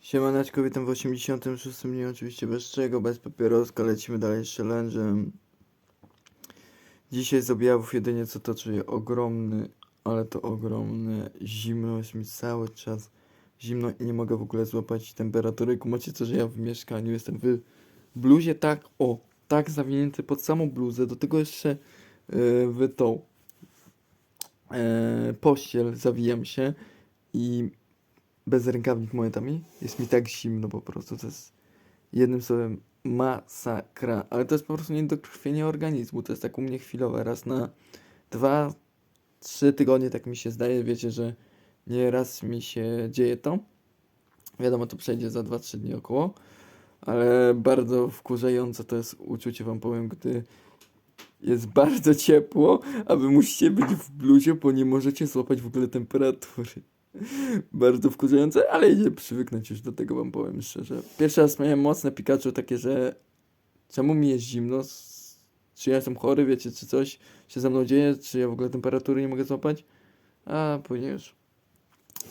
Siemaneczko, witam w 86 dniu, oczywiście bez czego, bez papieroska, lecimy dalej z challenge'em. Dzisiaj z objawów jedynie co to czuję ogromny, ale to ogromne zimno, jest mi cały czas zimno i nie mogę w ogóle złapać temperatury. Kumacie to, że ja w mieszkaniu jestem w bluzie tak, o, tak zawinięty pod samą bluzę, do tego jeszcze yy, w tą yy, pościel zawijam się i bez rękawnik momentami. Jest mi tak zimno po prostu. To jest jednym słowem masakra. Ale to jest po prostu niedokrwienie organizmu. To jest tak u mnie chwilowe. Raz na dwa, trzy tygodnie tak mi się zdaje. Wiecie, że nie raz mi się dzieje to. Wiadomo, to przejdzie za 2-3 dni około. Ale bardzo wkurzające to jest uczucie, wam powiem, gdy jest bardzo ciepło, a wy musicie być w bluzie, bo nie możecie złapać w ogóle temperatury. Bardzo wkurzające, ale idzie przywyknąć już do tego, wam powiem szczerze. Pierwszy raz miałem mocne Pikachu takie, że czemu mi jest zimno? Czy ja jestem chory, wiecie, czy coś się ze mną dzieje? Czy ja w ogóle temperatury nie mogę złapać? A później już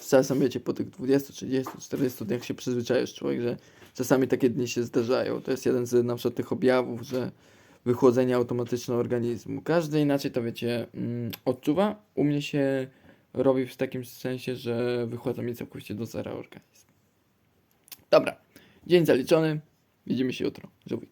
czasem, wiecie, po tych 20, 30, 40 dniach się przyzwyczajasz człowiek, że czasami takie dni się zdarzają. To jest jeden z na przykład tych objawów, że wychłodzenie automatyczne organizmu. Każdy inaczej to, wiecie, mm, odczuwa. U mnie się robi w takim sensie, że wychładza mi całkowicie do zera organizm. Dobra, dzień zaliczony. Widzimy się jutro. Żółwik.